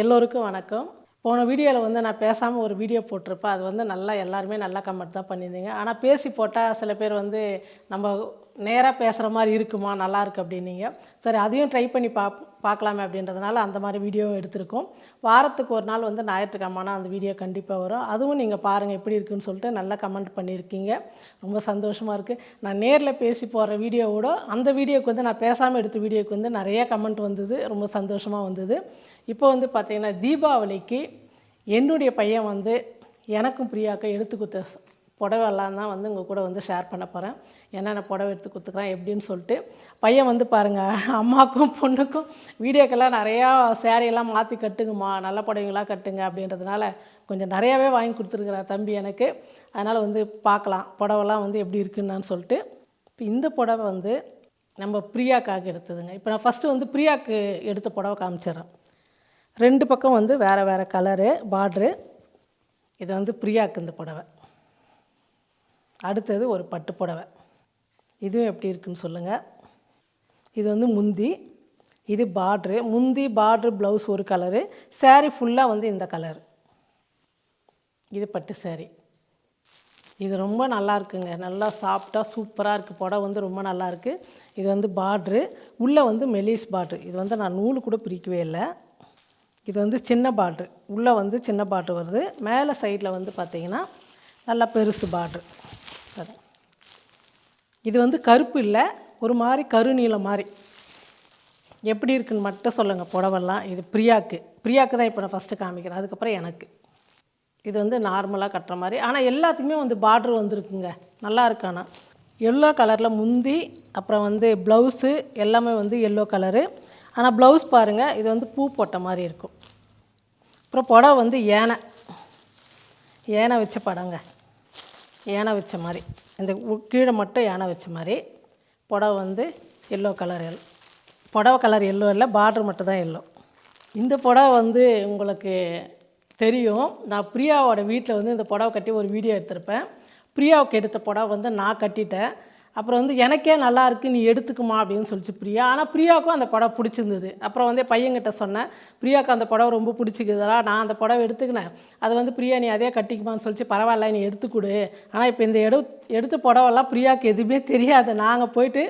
எல்லோருக்கும் வணக்கம். போன வீடியோவில் வந்து நான் பேசாமல் ஒரு வீடியோ போட்டிருப்பேன். அது வந்து நல்லா எல்லாருமே நல்லா கமெண்ட் தான் பண்ணியிருந்தீங்க. ஆனால் பேசி போட்டால் சில பேர் வந்து நம்ம நேராக பேசுகிற மாதிரி இருக்குமா? நல்லாயிருக்கு அப்படின்னீங்க. சரி அதையும் ட்ரை பண்ணி பா பார்க்கலாமே அப்படின்றதுனால அந்த மாதிரி வீடியோ எடுத்திருக்கோம். வாரத்துக்கு ஒரு நாள் வந்து ஞாயிற்றுக்கிழமைனா அந்த வீடியோ கண்டிப்பாக வரும். அதுவும் நீங்கள் பாருங்கள் எப்படி இருக்குன்னு சொல்லிட்டு நல்லா கமெண்ட் பண்ணியிருக்கீங்க. ரொம்ப சந்தோஷமாக இருக்குது நான் நேரில் பேசி போடுற வீடியோவோட அந்த வீடியோக்கு வந்து நான் பேசாமல் எடுத்த வீடியோக்கு வந்து நிறைய கமெண்ட் வந்தது. ரொம்ப சந்தோஷமாக வந்தது. இப்போ வந்து பார்த்திங்கன்னா தீபாவளிக்கு என்னுடைய பையன் வந்து எனக்கும் பிரியாக்கும் எடுத்து கொடுத்த புடவெல்லாம் தான் வந்து உங்கள் கூட வந்து ஷேர் பண்ண போகிறேன் என்னென்ன புடவை எடுத்து கொடுத்துக்குறேன் எப்படின்னு சொல்லிட்டு. பையன் வந்து பாருங்கள் அம்மாக்கும் பொண்ணுக்கும் வீடியோக்கெல்லாம் நிறையா சேரீயெல்லாம் மாற்றி கட்டுங்கம்மா நல்ல புடவைங்களாம் கட்டுங்க அப்படின்றதுனால கொஞ்சம் நிறையாவே வாங்கி கொடுத்துருக்குறார் தம்பி எனக்கு. அதனால் வந்து பார்க்கலாம் புடவைலாம் வந்து எப்படி இருக்குன்னு சொல்லிட்டு. இப்போ இந்த புடவை வந்து நம்ம பிரியாக்காக எடுத்ததுங்க. இப்போ நான் ஃபஸ்ட்டு வந்து பிரியாக்கு எடுத்த புடவை காமிச்சிடுறேன். ரெண்டு பக்கம் வந்து வேறு வேறு கலரு பார்ட்ரு இது வந்து பிரியாக்கு இந்த புடவை. அடுத்தது ஒரு பட்டு புடவை. இதுவும் எப்படி இருக்குன்னு சொல்லுங்கள் இது வந்து முந்தி இது பார்ட்ரு முந்தி பார்ட்ரு ப்ளவுஸ் ஒரு கலரு சேரீ ஃபுல்லாக வந்து இந்த கலர் இது பட்டு சேரீ இது ரொம்ப நல்லா இருக்குங்க. நல்லா சாஃப்டாக சூப்பராக இருக்குது புடவை வந்து ரொம்ப நல்லா இருக்குது இது வந்து பார்ட்ரு உள்ளே வந்து மெலிஸ் பார்ட்ரு இது வந்து நான் நூல் கூட பிரிக்கவே இல்லை. இது வந்து சின்ன பார்ட்ரு உள்ளே வந்து சின்ன பார்ட்ரு வருது. மேலே சைடில் வந்து பார்த்திங்கன்னா நல்லா பெருசு பார்ட்ரு இது வந்து கருப்பு இல்லை ஒரு மாதிரி கருநீளம் மாதிரி. எப்படி இருக்குன்னு மட்டும் சொல்லுங்கள் புடவெல்லாம். இது பிரியாக்கு. பிரியாக்கு தான் இப்போ நான் ஃபஸ்ட்டு காமிக்கிறேன். அதுக்கப்புறம் எனக்கு. இது வந்து நார்மலாக கட்டுற மாதிரி. ஆனால் எல்லாத்துக்குமே வந்து பார்ட்ரு வந்துருக்குங்க. நல்லா இருக்கானா எல்லோ கலரில் முந்தி அப்புறம் வந்து ப்ளவுஸு எல்லாமே வந்து எல்லோ கலரு ஆனால் ப்ளவுஸ் பாருங்கள் இது வந்து பூ போட்ட மாதிரி இருக்கும். அப்புறம் புடவை வந்து ஏனை. ஏனை வச்ச படங்க. யானை வச்ச மாதிரி. இந்த கீழே மட்டும் யானை வச்ச மாதிரி. புடவை வந்து எல்லோ கலர் எல் புடவை கலர் எல்லோ இல்லை பார்டர் மட்டும் தான் எல்லோ இந்த புடவை வந்து உங்களுக்கு தெரியும். நான் பிரியாவோட வீட்டில் வந்து இந்த புடவை கட்டி ஒரு வீடியோ எடுத்திருப்பேன். பிரியாவுக்கு எடுத்த புடவை வந்து நான் கட்டிட்டேன். அப்புறம் வந்து எனக்கே நல்லா இருக்குது நீ எடுத்துக்குமா? அப்படின்னு சொல்லிச்சு பிரியா. ஆனால் பிரியாவுக்கும் அந்த படம் பிடிச்சிருந்தது. அப்புறம் வந்து பையன்கிட்ட சொன்னேன் பிரியாவுக்கு அந்த படம் ரொம்ப பிடிச்சிக்குதுடா நான் அந்த படம் எடுத்துக்கினேன். அது வந்து பிரியா நீ அதே கட்டிக்குமான்னு சொல்லிச்சு. பரவாயில்ல நீ எடுத்துக்கொடு ஆனால் இப்போ இந்த எடு எடுத்த புடவெல்லாம் பிரியாவுக்கு எதுவுமே தெரியாது. நாங்கள் போயிட்டு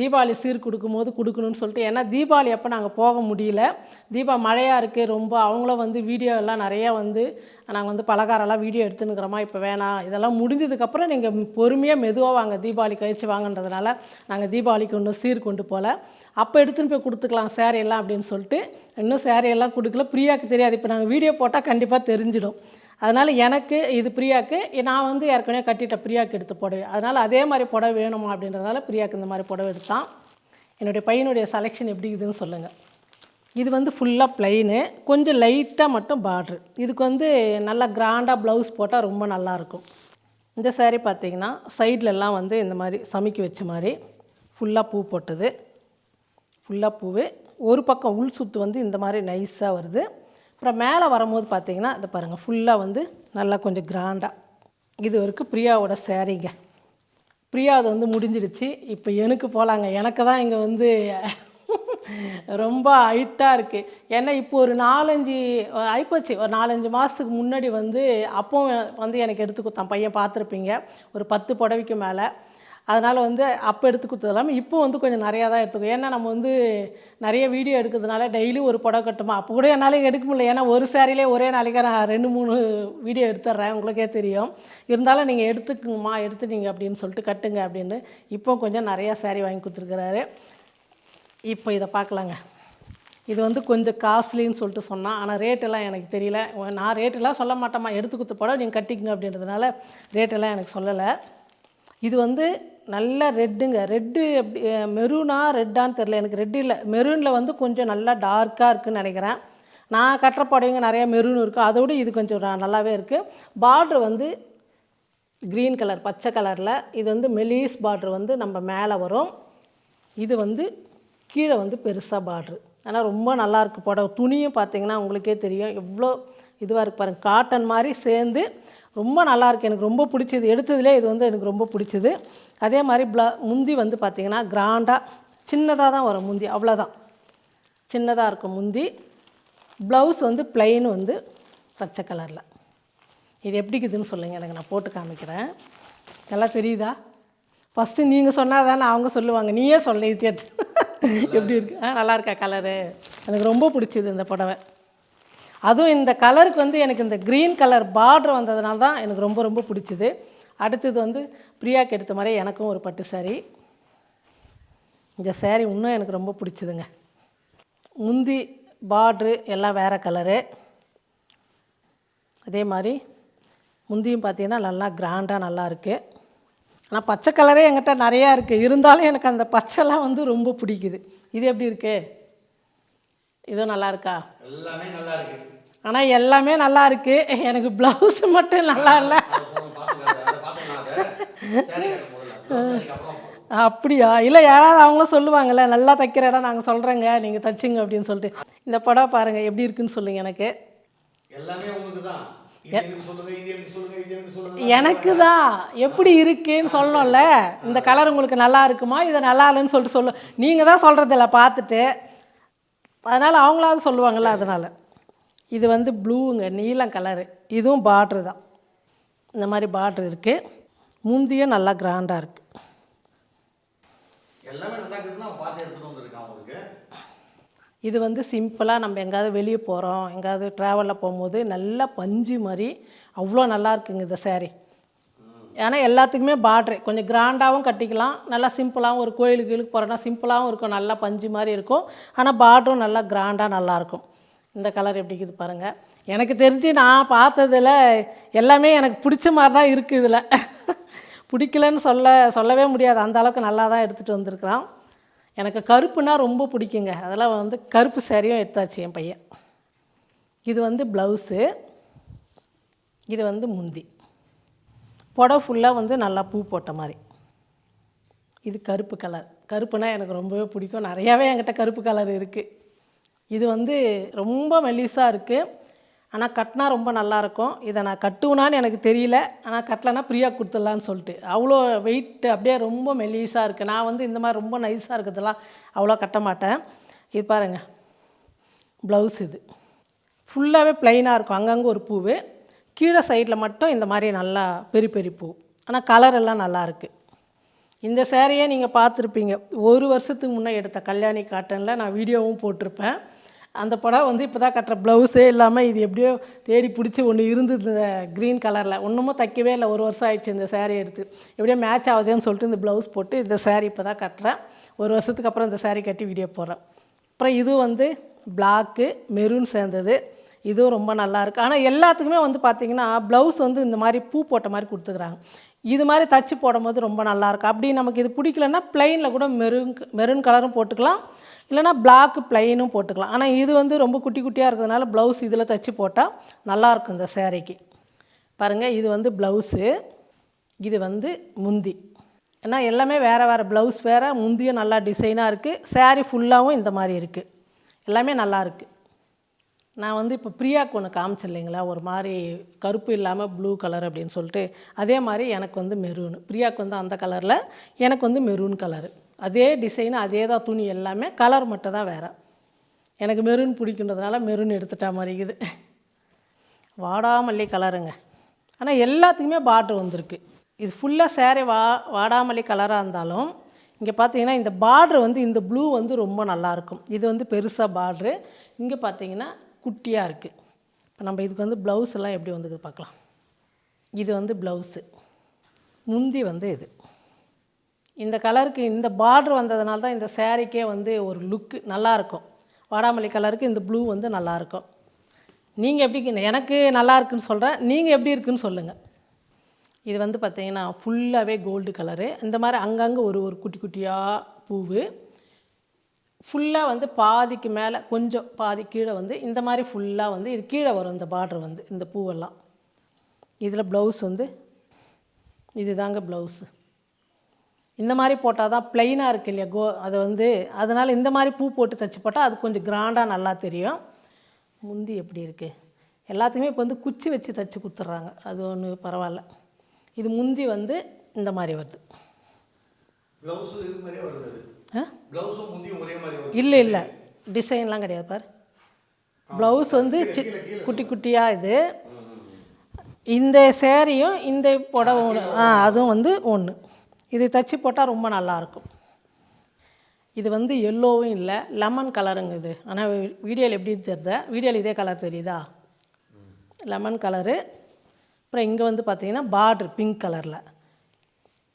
தீபாவளி சீர் கொடுக்கும்போது கொடுக்கணும்னு சொல்லிட்டு ஏன்னா தீபாவளி அப்போ நாங்கள் போக முடியல. தீபா மழையாக இருக்குது ரொம்ப அவங்களும் வந்து வீடியோ எல்லாம் நிறையா வந்து நாங்கள் வந்து பலகாரம்லாம் வீடியோ எடுத்துன்னுக்குறோமா இப்போ வேணாம். இதெல்லாம் முடிஞ்சதுக்கப்புறம் நீங்கள் பொறுமையாக மெதுவாக வாங்க தீபாவளி கழிச்சு வாங்கன்றதுனால நாங்கள் தீபாவளிக்கு ஒன்றும் சீர் கொண்டு போகல அப்போ எடுத்துன்னு போய் கொடுத்துக்கலாம் saree எல்லாம் அப்படின்னு சொல்லிட்டு இன்னும் சேரீ எல்லாம் கொடுக்கல. பிரியாவுக்கு தெரியாது இப்போ நாங்கள் வீடியோ போட்டால் கண்டிப்பாக தெரிஞ்சிடும். அதனால் எனக்கு இது பிரியாக்கு நான் வந்து ஏற்கனவே கட்டிட்ட பிரியாக்கு எடுத்த புடவை அதனால் அதே மாதிரி புடவை வேணுமா அப்படின்றதுனால பிரியாக்கு இந்த மாதிரி புடவை எடுத்தான். என்னுடைய பையனுடைய செலெக்ஷன் எப்படி இருக்குதுன்னு சொல்லுங்கள் இது வந்து ஃபுல்லாக ப்ளைனு கொஞ்சம் லைட்டாக மட்டும் பார்ட்ரு இதுக்கு வந்து நல்லா கிராண்டாக ப்ளவுஸ் போட்டால் ரொம்ப நல்லாயிருக்கும் இந்த சேரீ பார்த்தீங்கன்னா சைட்லெல்லாம் வந்து இந்த மாதிரி சமைக்க வச்ச மாதிரி ஃபுல்லாக பூ போட்டது. ஃபுல்லாக பூவு. ஒரு பக்கம் உள் சுத்து வந்து இந்த மாதிரி நைஸாக வருது. அப்புறம் மேலே வரும்போது பார்த்தீங்கன்னா இதை பாருங்கள் ஃபுல்லாக வந்து நல்லா கொஞ்சம் கிராண்டாக இது வரைக்கும் பிரியாவோட சேரீங்க. பிரியா அது வந்து முடிஞ்சிடுச்சு. இப்போ எனக்கு போகலாங்க எனக்கு தான் இங்கே வந்து ரொம்ப ஹைட்டாக இருக்குது ஏன்னா இப்போ ஒரு நாலஞ்சு ஆயிப்போச்சு. ஒரு நாலஞ்சு மாதத்துக்கு முன்னாடி வந்து அப்போ வந்து எனக்கு எடுத்து கொடுத்தான். பையன் பார்த்துருப்பீங்க. ஒரு பத்து புடவைக்கு மேலே. அதனால் வந்து அப்போ எடுத்து கொடுத்தது இல்லாமல் இப்போ வந்து கொஞ்சம் நிறையா தான் எடுத்துக்கோ. ஏன்னா நம்ம வந்து நிறைய வீடியோ எடுக்கிறதுனால டெய்லி ஒரு புடவை கட்டுமா? அப்போ கூட என்னால் எடுக்க முடியல. ஏன்னா ஒரு சேரீலே ஒரே நாளைக்கு நான் ரெண்டு மூணு வீடியோ எடுத்துட்றேன் உங்களுக்கே தெரியும். இருந்தாலும் நீங்கள் எடுத்துக்குங்கம்மா எடுத்துட்டீங்க அப்படின்னு சொல்லிட்டு கட்டுங்க அப்படின்னு இப்போ கொஞ்சம் நிறையா சேரீ வாங்கி கொடுத்துருக்குறாரு. இப்போ இதை பார்க்கலாங்க. இது வந்து கொஞ்சம் காஸ்ட்லின்னு சொல்லிட்டு சொன்னான் ஆனால் ரேட்டெல்லாம் எனக்கு தெரியல. நான் ரேட்டெல்லாம் சொல்ல மாட்டேம்மா. எடுத்து கொடுத்த படம் நீங்கள் கட்டிக்கங்க அப்படின்றதுனால ரேட்டெல்லாம் எனக்கு சொல்லலை. இது வந்து நல்ல ரெட்டுங்க. ரெட்டு எப்படி மெரூனா ரெட்டான்னு தெரில எனக்கு ரெட்டு இல்லை. மெரூனில் வந்து கொஞ்சம் நல்லா டார்க்காக இருக்குதுன்னு நினைக்கிறேன். நான் கட்டுற புடவைங்க நிறைய மெரூன் இருக்கும் அதோடு இது கொஞ்சம் நல்லாவே இருக்குது பார்ட்ரு வந்து க்ரீன் கலர் பச்சை கலரில் இது வந்து மெலீஸ் பார்ட்ரு வந்து நம்ம மேலே வரும். இது வந்து கீழே வந்து பெருசாக பார்ட்ரு ஆனால் ரொம்ப நல்லாயிருக்கு புடவை. துணியும் பார்த்தீங்கன்னா உங்களுக்கே தெரியும். எவ்வளோ இதுவாக இருக்கு பாருங்கள் காட்டன் மாதிரி சேர்ந்து ரொம்ப நல்லாயிருக்கு எனக்கு ரொம்ப பிடிச்சது. எடுத்ததுலேயே இது வந்து எனக்கு ரொம்ப பிடிச்சது. அதே மாதிரி ப்ள முந்தி வந்து பார்த்திங்கன்னா கிராண்டாக சின்னதாக தான் வரும் முந்தி. அவ்வளோதான் சின்னதாக இருக்கும் முந்தி. ப்ளவுஸ் வந்து plain வந்து பச்சை கலரில் இது எப்படி இருக்குதுன்னு சொல்லுங்கள் எனக்கு நான் போட்டு காமிக்கிறேன். நல்லா தெரியுதா? ஃபஸ்ட்டு நீங்கள் சொன்னால் தானே அவங்க சொல்லுவாங்க. நீயே சொல்ல இது எப்படி இருக்கு? ஆ நல்லா இருக்கா கலரு எனக்கு ரொம்ப பிடிச்சிது இந்த புடவை. அதுவும் இந்த கலருக்கு வந்து எனக்கு இந்த க்ரீன் கலர் பார்டர் வந்ததுனால தான் எனக்கு ரொம்ப ரொம்ப பிடிச்சிது. அடுத்தது வந்து பிரியாக்கு எடுத்த மாதிரி எனக்கும் ஒரு பட்டு சாரீ இந்த சேரீ இன்னும் எனக்கு ரொம்ப பிடிச்சிதுங்க. முந்தி பார்ட்ரு எல்லாம் வேறு கலரு. அதே மாதிரி முந்தியும் பார்த்தீங்கன்னா நல்லா கிராண்டாக நல்லா இருக்குது ஆனால் பச்சை கலரே என்கிட்ட நிறையா இருக்குது இருந்தாலும் எனக்கு அந்த பச்சைலாம் வந்து ரொம்ப பிடிக்குது. இது எப்படி இருக்கு? இதுவும் நல்லா இருக்கா எல்லாமே நல்லா இருக்கு ஆனால் எல்லாமே நல்லா இருக்கு எனக்கு ப்ளவுஸ் மட்டும் நல்லா இல்லை. அப்படியா? இல்லை யாராவது அவங்களும் சொல்லுவாங்கல்ல நல்லா தைக்கிற இடம் நாங்கள் சொல்கிறேங்க நீங்கள் தச்சுங்க அப்படின்னு சொல்லிட்டு. இந்த படம் பாருங்கள் எப்படி இருக்குன்னு சொல்லுங்கள் எனக்கு. எல்லாமே உங்களுக்கு தான் சொல்லுங்க சொல்லுங்க சொல்லுங்க எனக்கு தான் எப்படி இருக்குன்னு சொல்லணும்ல இந்த கலர் உங்களுக்கு நல்லா இருக்குமா? இது நல்லா இல்லைன்னு சொல்லிட்டு சொல்லு. நீங்கள் தான் சொல்கிறதில்ல பார்த்துட்டு. அதனால் அவங்களாவது சொல்லுவாங்கள்ல அதனால். இது வந்து ப்ளூங்க நீலம் கலரு இதுவும் பார்ட்ரு தான். இந்த மாதிரி பார்ட்ரு இருக்குது முந்தியும் நல்லா கிராண்டாக இருக்குது இது வந்து சிம்பிளாக நம்ம எங்கேயாவது வெளியே போகிறோம் எங்கேயாவது ட்ராவலில் போகும்போது நல்லா பஞ்சு மாதிரி அவ்வளோ நல்லா இருக்குங்க இந்த saree. ஏன்னா எல்லாத்துக்குமே பார்ட்ரு கொஞ்சம் கிராண்டாகவும் கட்டிக்கலாம். நல்லா சிம்பிளாகவும் ஒரு கோயிலுக்கு கீழுக்கு போகிறோன்னா சிம்பிளாகவும் இருக்கும். நல்லா பஞ்சு மாதிரி இருக்கும். ஆனால் பார்டரும் நல்லா கிராண்டாக நல்லாயிருக்கும் இந்த கலர் எப்படி இருக்குது பாருங்கள் எனக்கு தெரிஞ்சு நான் பார்த்ததில் எல்லாமே எனக்கு பிடிச்ச மாதிரி தான் இருக்குது இதில். பிடிக்கலன்னு சொல்ல சொல்லவே முடியாது. அந்த அளவுக்கு நல்லா தான் எடுத்துகிட்டு வந்திருக்கிறான். எனக்கு கருப்புனா ரொம்ப பிடிக்குங்க. அதெல்லாம் வந்து கருப்பு சேரீயும் எடுத்தாச்சு என் பையன். இது வந்து ப்ளவுஸு இது வந்து முந்தி. புடவை ஃபுல்லாக வந்து நல்லா பூ போட்ட மாதிரி. இது கருப்பு கலர் கருப்புனா எனக்கு ரொம்பவே பிடிக்கும். நிறையாவே என்கிட்ட கருப்பு கலர் இருக்குது இது வந்து ரொம்ப மெலிசாக இருக்குது ஆனால் கட்டினா ரொம்ப நல்லாயிருக்கும் இதை நான் கட்டுவேனான்னு எனக்கு தெரியல. ஆனால் கட்டலைன்னா ஃப்ரீயாக கொடுத்துடலான்னு சொல்லிட்டு. அவ்வளோ வெயிட் அப்படியே ரொம்ப மெலிசாக இருக்குது நான் வந்து இந்த மாதிரி ரொம்ப நைஸாக இருக்கிறதெல்லாம் அவ்வளோ கட்ட மாட்டேன். இது பாருங்கள் ப்ளவுஸ் இது. ஃபுல்லாகவே ப்ளைனாக இருக்கும். அங்கங்கே ஒரு பூவு. கீழே சைடில் மட்டும் இந்த மாதிரி நல்லா பெரி பெரி பூ. ஆனால் கலர் எல்லாம் நல்லா இருக்குது இந்த சேரீயை நீங்கள் பார்த்துருப்பீங்க. ஒரு வருஷத்துக்கு முன்னே எடுத்த கல்யாணி காட்டனில் நான் வீடியோவும் போட்டிருப்பேன். அந்த படம் வந்து இப்போ தான் கட்டுற ப்ளவுஸே இல்லாமல் இது எப்படியோ தேடி பிடிச்சி ஒன்று இருந்தது க்ரீன் கலரில் ஒன்றுமும் தைக்கவே இல்லை. ஒரு வருஷம் ஆயிடுச்சு இந்த சேரீ எடுத்து. எப்படியோ மேட்ச் ஆகுதுன்னு சொல்லிட்டு இந்த ப்ளவுஸ் போட்டு இந்த சேரீ இப்போ தான் கட்டுறேன். ஒரு வருஷத்துக்கு அப்புறம் இந்த சேரீ கட்டி வீடியோ போடுறேன். அப்புறம் இது வந்து பிளாக்கு மெரூன் சேர்ந்தது. இதுவும் ரொம்ப நல்லா இருக்குது ஆனால் எல்லாத்துக்குமே வந்து பார்த்திங்கன்னா ப்ளவுஸ் வந்து இந்த மாதிரி பூ போட்ட மாதிரி கொடுத்துக்குறாங்க. இது மாதிரி தச்சு போடும்போது ரொம்ப நல்லா இருக்கும் அப்படி நமக்கு இது பிடிக்கலன்னா ப்ளைனில் கூட மெரூன் மெரூன் கலரும் போட்டுக்கலாம். இல்லைனா பிளாக் ப்ளைனும் போட்டுக்கலாம். ஆனால் இது வந்து ரொம்ப குட்டி குட்டியாக இருக்கிறதுனால ப்ளவுஸ் இதில் தச்சு போட்டால் நல்லாயிருக்கும் இந்த சேரீக்கு பாருங்கள் இது வந்து ப்ளவுஸு இது வந்து முந்தி. ஏன்னா எல்லாமே வேறு வேறு ப்ளவுஸ் வேறு முந்தியும் நல்லா டிசைனாக இருக்குது சேரீ ஃபுல்லாகவும் இந்த மாதிரி இருக்குது எல்லாமே நல்லாயிருக்கு நான் வந்து இப்போ பிரியாக்கு ஒன்று காமிச்சேன் இல்லைங்களா? ஒரு மாதிரி கருப்பு இல்லாமல் ப்ளூ கலர் அப்படின்னு சொல்லிட்டு. அதே மாதிரி எனக்கு வந்து மெரூன் பிரியாக்கு வந்து அந்த கலரில் எனக்கு வந்து மெரூன் கலரு அதே டிசைன் அதே தான் துணி எல்லாமே. கலர் மட்டும் தான் வேறு. எனக்கு மெரூன் பிடிக்குன்றதுனால மெரூன் எடுத்துட்டா மாதிரி இருக்குது. வாடாமல்லி கலருங்க ஆனால் எல்லாத்துக்குமே பார்டர் வந்திருக்கு. இது ஃபுல்லாக சேரீ வா வாடாமல்லி கலராக இருந்தாலும் இங்கே பார்த்தீங்கன்னா இந்த பார்டர் வந்து இந்த ப்ளூ வந்து ரொம்ப நல்லாயிருக்கும் இது வந்து பெருசாக பார்ட்ரு இங்கே பார்த்தீங்கன்னா குட்டியாக இருக்குது இப்போ நம்ம இதுக்கு வந்து ப்ளவுஸ் எல்லாம் எப்படி வந்தது பார்க்கலாம். இது வந்து ப்ளவுஸு முந்தி வந்து இது. இந்த கலருக்கு இந்த பார்டர் வந்ததுனால தான் இந்த சேரீக்கே வந்து ஒரு லுக்கு நல்லாயிருக்கும் வாடாமல்லி கலருக்கு இந்த ப்ளூ வந்து நல்லாயிருக்கும் நீங்கள் எப்படி எனக்கு நல்லா இருக்குன்னு சொல்கிறேன் நீங்கள் எப்படி இருக்குன்னு சொல்லுங்கள் இது வந்து பார்த்திங்கன்னா ஃபுல்லாகவே கோல்டு கலரு இந்த மாதிரி அங்கங்கே ஒரு ஒரு குட்டி குட்டியாக பூவு. ஃபுல்லாக வந்து பாதிக்கு மேலே கொஞ்சம் பாதி கீழே வந்து இந்த மாதிரி ஃபுல்லாக வந்து இது கீழே வரும் இந்த பார்டர் வந்து இந்த பூவெல்லாம். இதில் ப்ளவுஸ் வந்து இதுதாங்க ப்ளவுஸு இந்த மாதிரி போட்டால் தான் ப்ளைனாக இருக்கு இல்லையா கோ அது வந்து அதனால் இந்த மாதிரி பூ போட்டு தைச்சி போட்டால் அது கொஞ்சம் கிராண்டாக நல்லா தெரியும். முந்தி எப்படி இருக்குது எல்லாத்துக்குமே இப்போ வந்து குச்சி வச்சு தைச்சி கொடுத்துட்றாங்க அது ஒன்று பரவாயில்ல. இது முந்தி வந்து இந்த மாதிரி வருது. ப்ளவுஸும் இது மாதிரியே வருது ஆ? ப்ளவுஸும் முந்தியும் ஒரே மாதிரி இல்லை இல்லை. டிசைன்லாம் கிடையாது பார். ப்ளவுஸ் வந்து சி குட்டி குட்டியாக இது. இந்த சேரீயும் இந்த புடவை ஒன்று ஆ அதுவும் வந்து ஒன்று இது தச்சு போட்டால் ரொம்ப நல்லாயிருக்கும் இது வந்து எல்லோவும் இல்லை லெமன் கலருங்க இது. ஆனால் வீடியோவில் எப்படி தெரியுதா? வீடியோவில் இதே கலர் தெரியுதா? லெமன் கலரு அப்புறம் இங்கே வந்து பார்த்தீங்கன்னா பார்ட்ரு பிங்க் கலரில்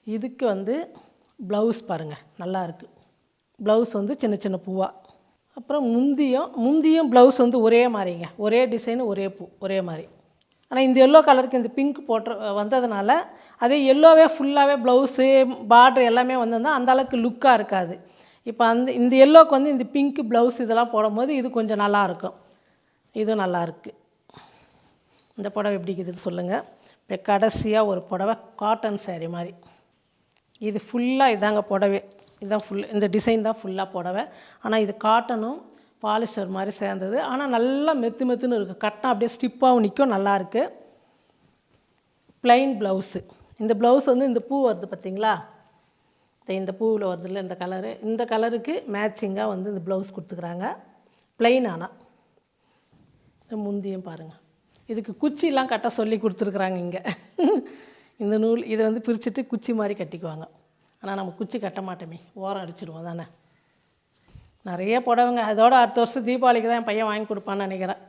இதுக்கு வந்து ப்ளவுஸ் பாருங்கள் நல்லா இருக்குது ப்ளவுஸ் வந்து சின்ன சின்ன பூவாக அப்புறம் முந்தியும் முந்தியும் ப்ளவுஸ் வந்து ஒரே மாதிரிங்க. ஒரே டிசைன் ஒரே பூ ஒரே மாதிரி. ஆனால் இந்த எல்லோ கலருக்கு இந்த பிங்க் போட்டு வந்ததுனால அதே எல்லோவே ஃபுல்லாகவே ப்ளவுஸு பார்ட்ரு எல்லாமே வந்திருந்தால் அந்த அளவுக்கு லுக்காக இருக்காது. இப்போ அந்த இந்த எல்லோக்கு வந்து இந்த பிங்க் ப்ளவுஸ் இதெல்லாம் போடும்போது இது கொஞ்சம் நல்லாயிருக்கும் இதுவும் நல்லாயிருக்கு இந்த புடவை எப்படி இருக்குதுன்னு சொல்லுங்கள் இப்போ கடைசியாக ஒரு புடவை காட்டன் சேரீ மாதிரி. இது ஃபுல்லாக இதாங்க புடவை. இதுதான் ஃபுல் இந்த டிசைன் தான் ஃபுல்லாக புடவை. ஆனால் இது காட்டனும் பாலிஸ்டர் மாதிரி சேர்ந்தது. ஆனால் நல்லா மெத்து மெத்துன்னு இருக்குது கட்டம் அப்படியே ஸ்டிப்பாகவும் நிற்கும் நல்லாயிருக்கு ப்ளைன் ப்ளவுஸு இந்த ப்ளவுஸ் வந்து இந்த பூ வருது பார்த்தீங்களா இந்த இந்த பூவில் வருதுல்ல இந்த கலரு இந்த கலருக்கு மேட்சிங்காக வந்து இந்த ப்ளவுஸ் கொடுத்துக்குறாங்க. ப்ளைன் ஆனால் இந்த முந்தியும் பாருங்கள் இதுக்கு குச்சிலாம் கட்ட சொல்லி கொடுத்துருக்குறாங்க இங்கே. இந்த நூல் இதை வந்து பிரிச்சுட்டு குச்சி மாதிரி கட்டிக்குவாங்க. ஆனால் நம்ம குச்சி கட்ட மாட்டோமே. ஓரம் அடிச்சிடுவோம் தானே நிறைய புடவைங்க. அதோட அடுத்த வருஷம் தீபாவளிக்கு தான் என் பையன் வாங்கி கொடுப்பான்னு நினைக்கிறேன்.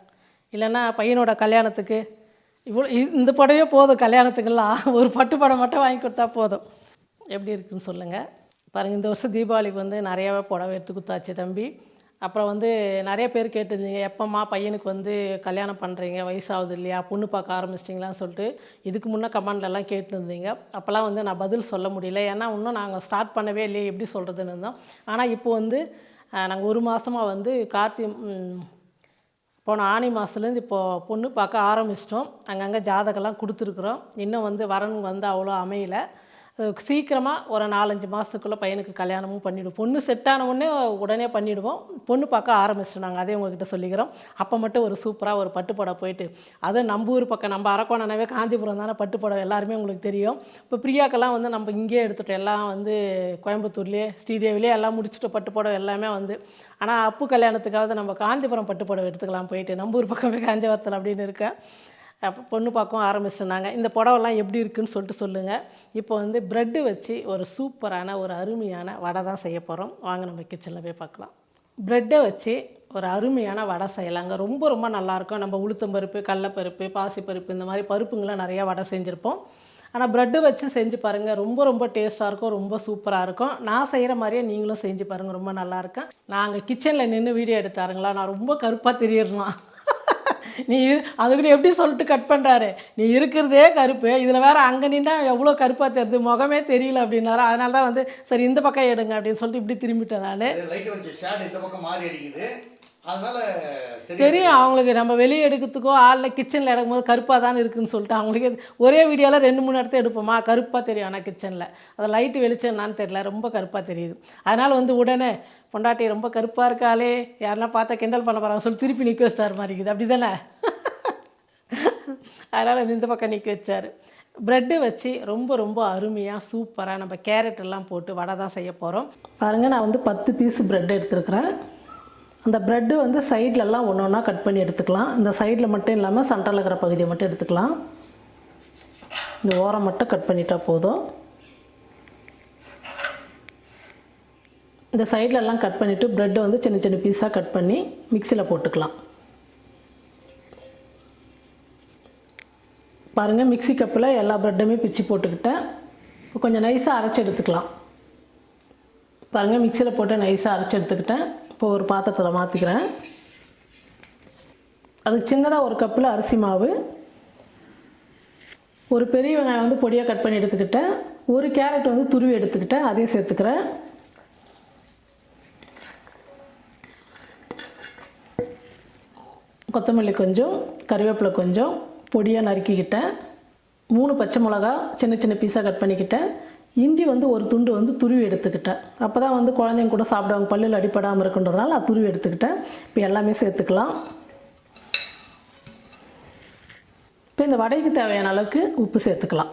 இல்லைன்னா பையனோட கல்யாணத்துக்கு இவ்வளோ இந்த புடவையே போதும் கல்யாணத்துக்கெல்லாம். ஒரு பட்டு படம் மட்டும் வாங்கி கொடுத்தா போதும். எப்படி இருக்குன்னு சொல்லுங்கள் பாருங்கள் இந்த வருஷம் தீபாவளிக்கு வந்து நிறையாவே புடவை எடுத்து கொடுத்தாச்சு தம்பி. அப்புறம் வந்து நிறைய பேர் கேட்டிருந்தீங்க எப்போம்மா பையனுக்கு வந்து கல்யாணம் பண்ணுறீங்க வயசாகுது இல்லையா பொண்ணு பார்க்க ஆரம்பிச்சிட்டிங்களான்னு சொல்லிட்டு இதுக்கு முன்னே கமெண்ட்லலாம் கேட்டிருந்தீங்க. அப்போல்லாம் வந்து நான் பதில் சொல்ல முடியல. ஏன்னா இன்னும் நாங்கள் ஸ்டார்ட் பண்ணவே இல்லையே எப்படி சொல்கிறதுன்னு இருந்தோம். ஆனால் இப்போ வந்து நாங்கள் ஒரு மாதமாக வந்து கார்த்தி போன ஆனி மாதத்துலேருந்து இப்போது பொண்ணு பார்க்க ஆரம்பிச்சிட்டோம். அங்கங்கே ஜாதகம்லாம் கொடுத்துருக்குறோம். இன்னும் வந்து வரன் வந்து அவ்வளோ அமையலை. சீக்கிரமாக ஒரு நாலஞ்சு மாதத்துக்குள்ளே பையனுக்கு கல்யாணமும் பண்ணிவிடுவோம் பொண்ணு செட் ஆன உடனே உடனே பண்ணிவிடுவோம் பொண்ணு பார்க்க ஆரம்பிச்சிட்டோம் நாங்கள் அதே உங்ககிட்ட சொல்லிக்கிறோம். அப்போ மட்டும் ஒரு சூப்பராக ஒரு பட்டுப்புடவை போயிட்டு. அதுவும் நம்ம ஊர் பக்கம் நம்ம அரக்கோணனாவே காஞ்சிபுரம் தானே பட்டுப்புடவை. எல்லாருமே உங்களுக்கு தெரியும். இப்போ பிரியாக்கெல்லாம் வந்து நம்ம இங்கேயே எடுத்துட்டோம். எல்லாம் வந்து கோயம்புத்தூர்லேயே ஸ்ரீதேவிலே எல்லாம் முடிச்சுட்டு பட்டுப்புடவை எல்லாமே வந்து. ஆனால் அப்பு கல்யாணத்துக்காவது நம்ம காஞ்சிபுரம் பட்டுப்புடவை எடுத்துக்கலாம் போயிட்டு. நம்ம ஊர் பக்கமே காஞ்சிபுரத்தில் அப்படின்னு இருக்கேன் அப்போ பொண்ணு பார்க்கவும் ஆரம்பிச்சிட்டாங்க. இந்த புடவெல்லாம் எப்படி இருக்குன்னு சொல்லிட்டு சொல்லுங்கள் இப்போ வந்து ப்ரெட்டு வச்சு ஒரு சூப்பரான ஒரு அருமையான வடை தான் செய்ய போகிறோம் வாங்க நம்ம கிச்சனில் போய் பார்க்கலாம். ப்ரெட்டை வச்சு ஒரு அருமையான வடை செய்யலாங்க. ரொம்ப ரொம்ப நல்லாயிருக்கும் நம்ம உளுத்தம்பருப்பு கடலப்பருப்பு பாசிப்பருப்பு இந்த மாதிரி பருப்புங்களாம் நிறையா வடை செஞ்சுருப்போம். ஆனால் ப்ரெட்டு வச்சு செஞ்சு பாருங்கள் ரொம்ப ரொம்ப டேஸ்ட்டாக இருக்கும். ரொம்ப சூப்பராக இருக்கும். நான் செய்கிற மாதிரியே நீங்களும் செஞ்சு பாருங்கள் ரொம்ப நல்லாயிருக்கும் நாங்கள் கிச்சனில் நின்று வீடியோ எடுத்தாருங்களா நான் ரொம்ப கருப்பாக தெரியறலாம். நீ இரு- எப்படி சொல்லிட்டு கட் பண்ணுறாரு நீ இருக்கிறதே கருப்பு இதில் வேறு அங்கே நின்னா எவ்வளோ கருப்பாக தெரியுது முகமே தெரியல அப்படின்னாரு. அதனால தான் வந்து சரி இந்த பக்கம் எடுங்க அப்படின்னு சொல்லிட்டு இப்படி திரும்பிட்டேன் நான். தெரியும் அவங்களுக்கு நம்ம வெளியே எடுக்கிறதுக்கோ ஆளில் கிச்சனில் எடுக்கும்போது கருப்பாக தான் இருக்குன்னு சொல்லிட்டு அவங்களுக்கு ஒரே வீடியோவில் ரெண்டு மூணு இடத்த எடுப்போமா? கருப்பாக தெரியும் ஆனால் கிச்சனில் அது லைட்டு வெளிச்சம் என்னான்னு தெரியல ரொம்ப கருப்பாக தெரியுது. அதனால் வந்து உடனே பொண்டாட்டி ரொம்ப கருப்பாக இருக்காளே யாரெல்லாம் பார்த்தா கிண்டல் பண்ண போகிறாங்க சொல்லி திருப்பி நிற்க வச்சிட்டார் மாதிரி இருக்குது. அப்படி தானே அதனால் வந்து இந்த பக்கம் நிற்க வச்சார். ப்ரெட்டு வச்சு ரொம்ப ரொம்ப அருமையாக சூப்பராக நம்ம கேரட் எல்லாம் போட்டு வடை தான் செய்ய போகிறோம் பாருங்கள் நான் வந்து பத்து பீஸ் ப்ரெட் எடுத்துருக்குறேன். அந்த ப்ரெட்டு வந்து சைட்லலாம் ஒன்று ஒன்றா கட் பண்ணி எடுத்துக்கலாம். இந்த சைடில் மட்டும் இல்லாமல் சென்டரில் இருக்கிற பகுதியை மட்டும் எடுத்துக்கலாம். இந்த ஓரம் மட்டும் கட் பண்ணிட்டா போதும். இந்த சைட்லலாம் கட் பண்ணிவிட்டு ப்ரெட்டை வந்து சின்ன சின்ன பீஸாக கட் பண்ணி மிக்சியில் போட்டுக்கலாம். பாருங்கள் மிக்ஸி கப்பில் எல்லா ப்ரெட்டுமே பிச்சு போட்டுக்கிட்டேன். கொஞ்சம் நைஸாக அரைச்சி எடுத்துக்கலாம். பாருங்கள் மிக்சியில் போட்டு நைஸாக அரைச்சி எடுத்துக்கிட்டேன். இப்போ ஒரு பாத்திரத்தில் மாற்றிக்கிறேன் அதுக்கு சின்னதாக ஒரு கப்பில் அரிசி மாவு. ஒரு பெரிய வெங்காயம் வந்து பொடியாக கட் பண்ணி எடுத்துக்கிட்டேன். ஒரு கேரட் வந்து துருவி எடுத்துக்கிட்டேன். அதையும் சேர்த்துக்கிறேன். கொத்தமல்லி கொஞ்சம் கருவேப்பிலை கொஞ்சம் பொடியாக நறுக்கிக்கிட்டேன். மூணு பச்சை மிளகா சின்ன சின்ன பீஸாக கட் பண்ணிக்கிட்டேன். இஞ்சி வந்து ஒரு துண்டு வந்து துருவி எடுத்துக்கிட்டேன். அப்போ தான் வந்து குழந்தைங்க கூட சாப்பிடுவாங்க. பல்லில் அடிப்படாமல் இருக்குன்றதுனால நான் துருவி எடுத்துக்கிட்டேன். இப்போ எல்லாமே சேர்த்துக்கலாம். இப்போ இந்த வடைக்கு தேவையான அளவுக்கு உப்பு சேர்த்துக்கலாம்.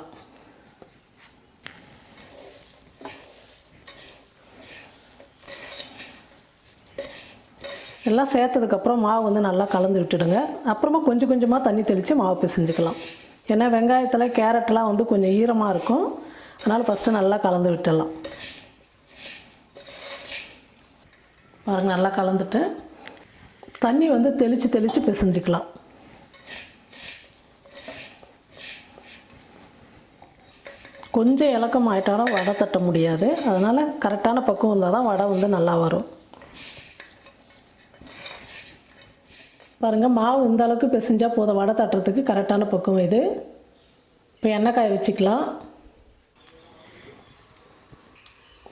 எல்லாம் சேர்த்ததுக்கப்புறம் மாவு வந்து நல்லா கலந்து விட்டுடுங்க. அப்புறமா கொஞ்சம் கொஞ்சமாக தண்ணி தெளித்து மாவு பிசைஞ்சுக்கலாம். ஏன்னா வெங்காயத்தில் கேரட்லாம் வந்து கொஞ்சம் ஈரமாக இருக்கும். அதனால் ஃபஸ்ட்டு நல்லா கலந்து விட்டுடலாம். பாருங்கள் நல்லா கலந்துட்டு தண்ணி வந்து தெளித்து தெளித்து பிசைஞ்சிக்கலாம். கொஞ்சம் இலக்கம் ஆயிட்டாலும் வடை தட்ட முடியாது. அதனால் கரெக்டான பக்குவம் இருந்தால் தான் வடை வந்து நல்லா வரும். பாருங்கள் மாவு இந்த அளவுக்கு பிசைஞ்சால் போதும். வடை தட்டுறதுக்கு கரெக்டான பக்குவம் இது. இப்போ எண்ணெய் காய வச்சுக்கலாம்.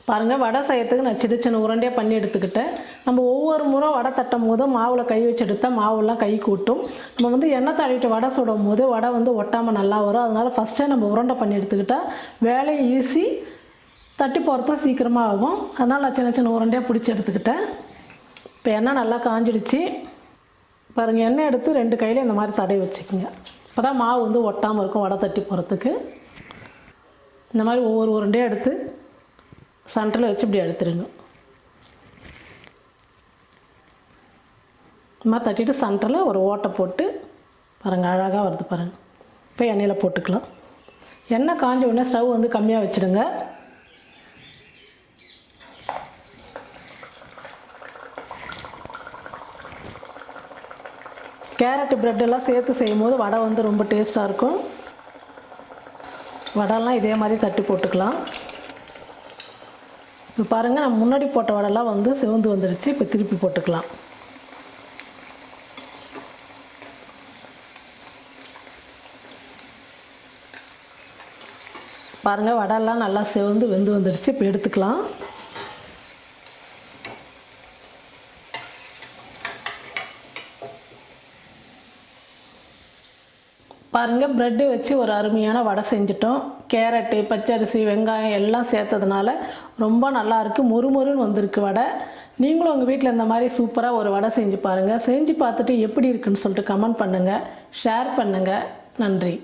பாருங்கள் வடை செய்யறதுக்கு நான் சின்ன சின்ன உருண்டையாக பண்ணி எடுத்துக்கிட்டேன். நம்ம ஒவ்வொரு முறை வடை தட்டும் போதும் மாவில் கை வச்சு எடுத்தால் மாவுலாம் கை கூட்டும். நம்ம வந்து எண்ணெய் தடவிட்டு வடை சுடும் போது வடை வந்து ஒட்டாமல் நல்லா வரும். அதனால் ஃபஸ்ட்டே நம்ம உருண்டை பண்ணி எடுத்துக்கிட்டால் வேலை ஈஸி தட்டி போகிறதும் சீக்கிரமாக ஆகும். அதனால் நான் சின்ன சின்ன உருண்டையாக பிடிச்சி எடுத்துக்கிட்டேன். இப்போ எண்ணெய் நல்லா காஞ்சிடுச்சு. பாருங்கள் எண்ணெய் எடுத்து ரெண்டு கையில் இந்த மாதிரி தடவி வச்சுக்கோங்க. இப்போ தான் மாவு வந்து ஒட்டாமல் இருக்கும் வடை தட்டி போகிறதுக்கு இந்த மாதிரி ஒவ்வொரு உருண்டையாக எடுத்து சென்டரில் வச்சு இப்படி எடுத்துருங்க சும்மா தட்டிட்டு சென்டரில் ஒரு ஓட்டை போட்டு பாருங்கள் அழகாக வருது பாருங்கள் இப்போ எண்ணெயில் போட்டுக்கலாம். எண்ணெய் காஞ்ச உடனே ஸ்டவ் வந்து கம்மியாக வச்சுடுங்க. கேரட்டு பிரெட் எல்லாம் சேர்த்து செய்யும்போது வடை வந்து ரொம்ப டேஸ்ட்டாக இருக்கும். வடைலாம் இதே மாதிரி தட்டி போட்டுக்கலாம். இப்போ பாருங்கள் நம்ம முன்னாடி போட்ட வடைலாம் வந்து சிவந்து வந்துடுச்சு இப்போ திருப்பி போட்டுக்கலாம். பாருங்கள் வடைலாம் நல்லா சிவந்து வெந்து வந்துடுச்சு இப்போ எடுத்துக்கலாம். பாருங்கள் ப்ரெட்டு வச்சு ஒரு அருமையான வடை செஞ்சிட்டோம். கேரட்டு பச்சரிசி வெங்காயம் எல்லாம் சேர்த்ததுனால ரொம்ப நல்லாயிருக்கு மொறுமொறுன்னு வந்திருக்கு வடை. நீங்களும் உங்கள் வீட்டில் இந்த மாதிரி சூப்பராக ஒரு வடை செஞ்சு பாருங்கள் செஞ்சு பார்த்துட்டு எப்படி இருக்குன்னு சொல்லிட்டு கமெண்ட் பண்ணுங்கள் ஷேர் பண்ணுங்கள் நன்றி.